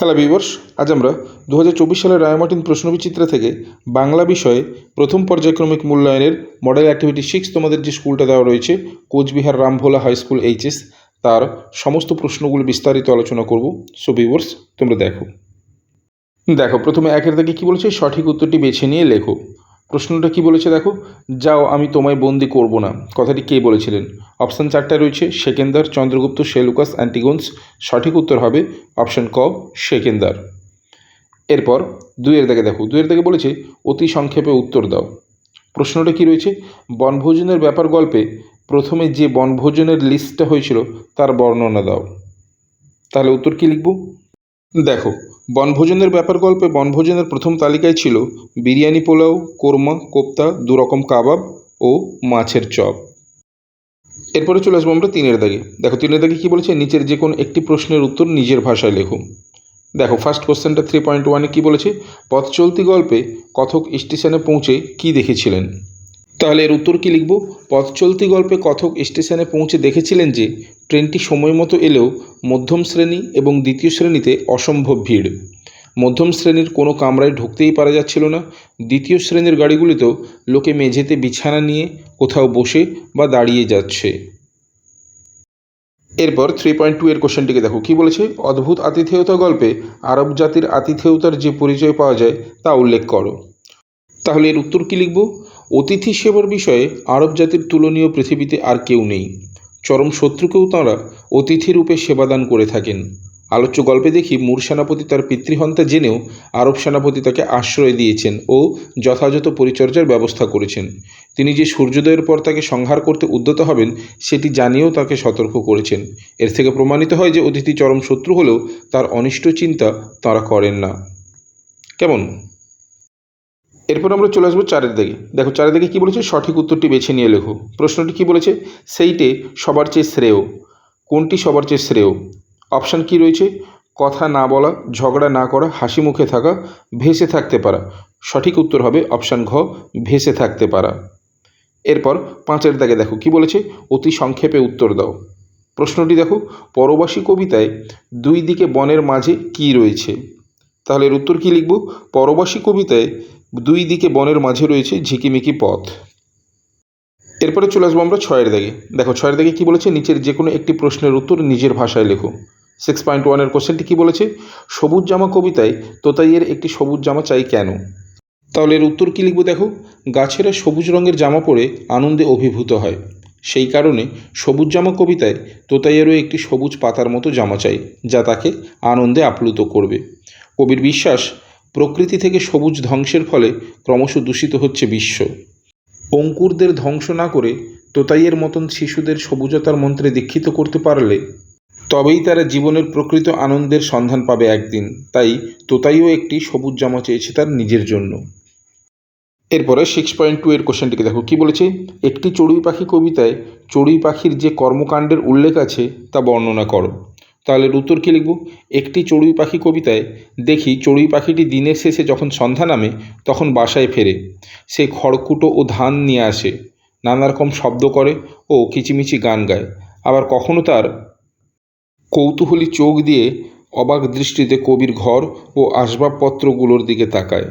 Hello বিবর্ষ আজ আমরা দু হাজার চব্বিশ সালের রায়মার্টিন প্রশ্নবিচিত্রা থেকে বাংলা বিষয়ে প্রথম পর্যায়ক্রমিক মূল্যায়নের মডেল অ্যাক্টিভিটি সিক্স তোমাদের যে স্কুলটা দেওয়া রয়েছে, Cooch Behar Rambhola high school HS, তার সমস্ত প্রশ্নগুলো বিস্তারিত আলোচনা করব। সো বিবর্স তোমরা দেখো। দেখো, প্রথমে একের দিকে কী বলেছে? সঠিক উত্তরটি বেছে নিয়ে লেখো। প্রশ্নটা কি বলেছে দেখো? যাও, আমি তোমায় বন্দি করব না। কথাটি কে বলেছিলেন? অপশান চারটা রয়েছে, সেকেন্দার, চন্দ্রগুপ্ত সেলুকাস অ্যান্টিগোন্স। সঠিক উত্তর হবে অপশান ক, সেকেন্দার। এরপর দুইয়ের দাগে দেখো, দুইয়ের দাগে বলেছে, অতি সংক্ষেপে উত্তর দাও। প্রশ্নটা কি রয়েছে? বনভোজনের ব্যাপার গল্পে প্রথমে যে বনভোজনের লিস্টটা হয়েছিল, তার বর্ণনা দাও। তাহলে উত্তর কি লিখব? দেখো বনভোজনের ব্যাপার গল্পে বনভোজনের প্রথম তালিকায় ছিল বিরিয়ানি পোলাও, কোরমা, কোপ্তা দু রকম কাবাব ও মাছের চপ। এরপরে চলে আসব আমরা তিনের দাগে। দেখো, তিনের দাগে কী বলেছে? নিচের যে কোনো একটি প্রশ্নের উত্তর নিজের ভাষায় লেখো দেখো ফার্স্ট কোশ্চেনটা থ্রি পয়েন্ট ওয়ানে কী বলেছে? পথ চলতি গল্পে কথক স্টেশনে পৌঁছে কী দেখেছিলেন? তাহলে এর উত্তর কী লিখব? পথ চলতি গল্পে কথক স্টেশনে পৌঁছে দেখেছিলেন যে, ট্রেনটি সময় মতো এলেও মধ্যম শ্রেণি এবং দ্বিতীয় শ্রেণীতে অসম্ভব ভিড়। মধ্যম শ্রেণির কোনো কামরায় ঢুকতেই পারা যাচ্ছিল না। দ্বিতীয় শ্রেণির গাড়িগুলিতেও লোকে মেঝেতে বিছানা নিয়ে কোথাও বসে বা দাঁড়িয়ে যাচ্ছে। এরপর থ্রি পয়েন্ট টু এর কোশ্চেনটিকে দেখো। কী বলেছে? অদ্ভুত আতিথেয়তা গল্পে আরব জাতির আতিথেয়তার যে পরিচয় পাওয়া যায় তা উল্লেখ করো। তাহলে এর উত্তর কী লিখব? অতিথি সেবার বিষয়ে আরব জাতির তুলনীয় পৃথিবীতে আর কেউ নেই। চরম শত্রুকেও তাঁরা অতিথি রূপে সেবাদান করে থাকেন। আলোচ্য গল্পে দেখি মূর সেনাপতি তার পিতৃহন্তা জেনেও আরব সেনাপতি তাকে আশ্রয় দিয়েছেন ও যথাযথ পরিচর্যার ব্যবস্থা করেছেন। তিনি যে সূর্যোদয়ের পর তাকে সংহার করতে উদ্যত হবেন, সেটি জানিয়েও তাকে সতর্ক করেছেন। এর থেকে প্রমাণিত হয় যে অতিথি চরম শত্রু হলেও তার অনিষ্ট চিন্তা তাঁরা করেন না। কেমন? এরপর আমরা চলে আসব চারের দিকে। দেখো চারের দিকে কী বলেছে? সঠিক উত্তরটি বেছে নিয়ে লেখো। প্রশ্নটি কী বলেছে? সেইটে সবার চেয়ে শ্রেয়। কোনটি সবার চেয়ে শ্রেয়? অপশান কি রয়েছে? কথা না বলা, ঝগড়া না করা, হাসি মুখে থাকা, ভেসে থাকতে পারা। সঠিক উত্তর হবে অপশান ঘ, ভেসে থাকতে পারা। এরপর পাঁচের দাগে দেখো কি বলেছে? অতি সংক্ষেপে উত্তর দাও। প্রশ্নটি দেখো, পরবাসী কবিতায় দুই দিকে বনের মাঝে কি রয়েছে? তাহলে এর উত্তর কী লিখব? পরবাসী কবিতায় দুই দিকে বনের মাঝে রয়েছে ঝিকিমিকি পথ। এরপরে চলে আসব আমরা ছয়ের দাগে দেখো, ছয়ের দাগে কী বলেছে? নিচের যে কোনো একটি প্রশ্নের উত্তর নিজের ভাষায় লেখো। সিক্স পয়েন্ট ওয়ানের কোশ্চেনটি কী বলেছে? সবুজ জামা কবিতায় তোতাইয়ের একটি সবুজ জামা চাই কেন? তাহলে এর উত্তর কী লিখব দেখো? গাছেরা সবুজ রঙের জামা পরে আনন্দে অভিভূত হয়। সেই কারণে সবুজ জামা কবিতায় তোতাইয়েরও একটি সবুজ পাতার মতো জামা চাই, যা তাকে আনন্দে আপ্লুত করবে। কবির বিশ্বাস প্রকৃতি থেকে সবুজ ধ্বংসের ফলে ক্রমশ দূষিত হচ্ছে বিশ্ব। অঙ্কুরদের ধ্বংস না করে তোতাইয়ের মতন শিশুদের সবুজতার মন্ত্রে দীক্ষিত করতে পারলে তবেই তারা জীবনের প্রকৃত আনন্দের সন্ধান পাবে একদিন। তাই তোতাইও একটি সবুজ জামা চেয়েছে তার নিজের জন্য। এরপরে সিক্স পয়েন্ট টু এর কোশ্চেনটিকে দেখো। কি বলেছে? একটি চড়ুই পাখি কবিতায় চড়ুই পাখির যে কর্মকাণ্ডের উল্লেখ আছে তা বর্ণনা করো। তাহলে উত্তর কী লিখব? একটি চড়ুই পাখি কবিতায় দেখি চড়ুই পাখিটি দিনের শেষে যখন সন্ধ্যা নামে, তখন বাসায় ফেরে। সে খড়কুটো ও ধান নিয়ে আসে। নানা রকম শব্দ করে ও কিচিমিচি গান গায়। আবার কখনো তার কৌতূহলী চোখ দিয়ে অবাক দৃষ্টিতে কবির ঘর ও আসবাবপত্রগুলোর দিকে তাকায়।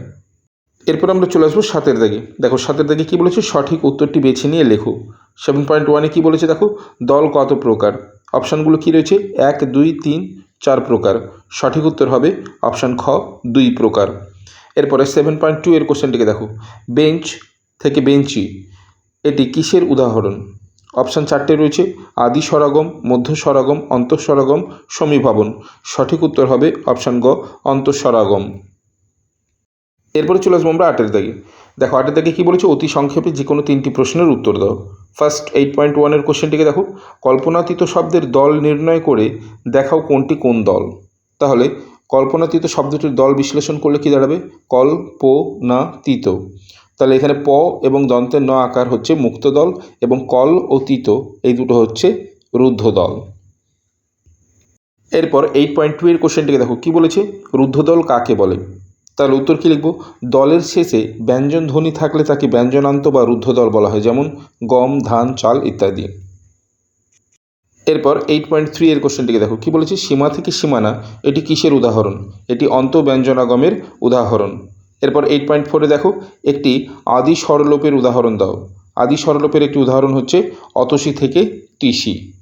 এরপর আমরা চলে আসব সাতের দাগে। দেখো, সাতের দাগে কী বলেছে? সঠিক উত্তরটি বেছে নিয়ে লেখো। সেভেন পয়েন্ট ওয়ানে কী বলেছে দেখো? দল কত প্রকার? অপশানগুলো কী রয়েছে? এক, দুই, তিন, চার প্রকার। সঠিক উত্তর হবে অপশান খ, দুই প্রকার। এরপরে সেভেন পয়েন্ট টু এর কোশ্চেনটিকে দেখো। বেঞ্চ থেকে বেঞ্চি, এটি কিসের উদাহরণ? অপশান চারটে রয়েছে, আদি স্বরাগম মধ্য স্বরাগম অন্তঃস্বরাগম সমীভাবন। সঠিক উত্তর হবে অপশান গ অন্তঃস্বরাগম এরপরে চলে আসব আমরা আটের দাগে। দেখো, আটের দাগে কী বলেছে? অতি সংক্ষেপে যে কোনো তিনটি প্রশ্নের উত্তর দাও। ফার্স্ট এইট পয়েন্ট ওয়ানের কোশ্চেনটিকে দেখো। কল্পনাতীত শব্দের দল নির্ণয় করে দেখাও কোনটি কোন দল। তাহলে কল্পনাতীত শব্দটির দল বিশ্লেষণ করলে কী দাঁড়াবে? কল পো না তিত তাহলে এখানে প এবং দন্তের ন আকার হচ্ছে মুক্ত দল এবং কল ও তিত এই দুটো হচ্ছে রুদ্ধ দল। এরপর এইট পয়েন্ট টু এর কোশ্চেনটিকে দেখো, কী বলেছে? রুদ্ধ দল কাকে বলে? তাহলে উত্তর কী লিখব? দলের শেষে ব্যঞ্জন ধ্বনি থাকলে তাকে ব্যঞ্জনান্ত বা রুদ্ধ দল বলা হয়, যেমন গম, ধান, চাল ইত্যাদি। এরপর এইট পয়েন্ট থ্রি এর কোশ্চেনটিকে দেখো। কি বলেছে? সীমা থেকে সীমানা, এটি কিসের উদাহরণ? এটি অন্তঃব্যঞ্জনাগমের উদাহরণ। এরপর এইট পয়েন্ট ফোরে দেখো, একটি আদি স্বরলোপের উদাহরণ দাও। আদি স্বরলোপের একটি উদাহরণ হচ্ছে, অতসী থেকে তিসি।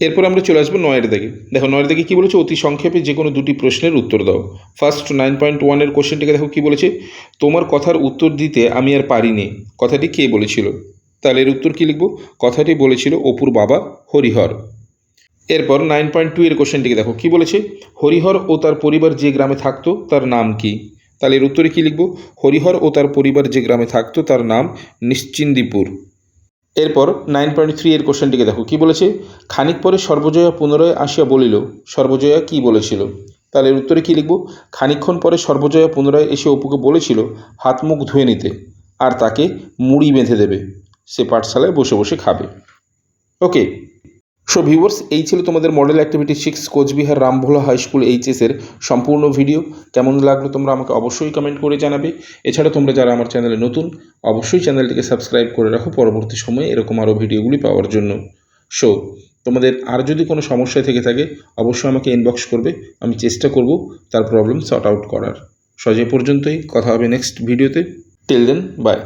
এরপর আমরা চলে আসব নয়ের দিকে। দেখো, নয়ের দিকে কী বলেছে? অতি সংক্ষেপে যে কোনো দুটি প্রশ্নের উত্তর দাও। ফার্স্ট নাইন পয়েন্ট ওয়ানের কোশ্চেনটিকে দেখো কী বলেছে? তোমার কথার উত্তর দিতে আমি আর পারিনি। কথাটি কে বলেছিল? তাহলে এর উত্তর কী লিখব? কথাটি বলেছিল অপুর বাবা হরিহর। এরপর নাইন পয়েন্ট টু এর কোশ্চেনটিকে দেখো, কী বলেছে? হরিহর ও তার পরিবার যে গ্রামে থাকতো, তার নাম কি? তাহলে এর উত্তরে কী লিখব? হরিহর ও তার পরিবার যে গ্রামে থাকতো, তার নাম নিশ্চিন্দিপুর। এরপর নাইন পয়েন্ট থ্রি এর কোশ্চেনটিকে দেখো। কি বলেছে? খানিক পরে সর্বজয়া পুনরায় আসিয়া বলিল, সর্বজয়া কি বলেছিল? তাহলে এর উত্তরে কী লিখব? খানিকক্ষণ পরে সর্বজয়া পুনরায় এসে অপুকে বলেছিল, হাত মুখ ধুয়ে নিতে, আর তাকে মুড়ি বেঁধে দেবে। সে পাঠশালায় বসে বসে খাবে। ওকে সো ভিউয়ার্স এই ছিল তোমাদের model activity six Cooch Behar Rambhola high school এইচএসের সম্পূর্ণ ভিডিও কেমন লাগল তোমরা আমাকে অবশ্যই কমেন্ট করে জানাবে। এছাড়া তোমরা যারা আমার চ্যানেলে নতুন, অবশ্যই চ্যানেলটিকে সাবস্ক্রাইব করে রাখো। পরবর্তী সময়ে এরকম আরও ভিডিওগুলি পাওয়ার জন্য। সো তোমাদের আর যদি কোনো সমস্যা থেকে থাকে, অবশ্যই আমাকে ইনবক্স করবে। আমি চেষ্টা করব তার প্রবলেম সর্ট আউট করার। সো আজ এ পর্যন্তই। কথা হবে নেক্সট ভিডিওতে টিল দেন বাই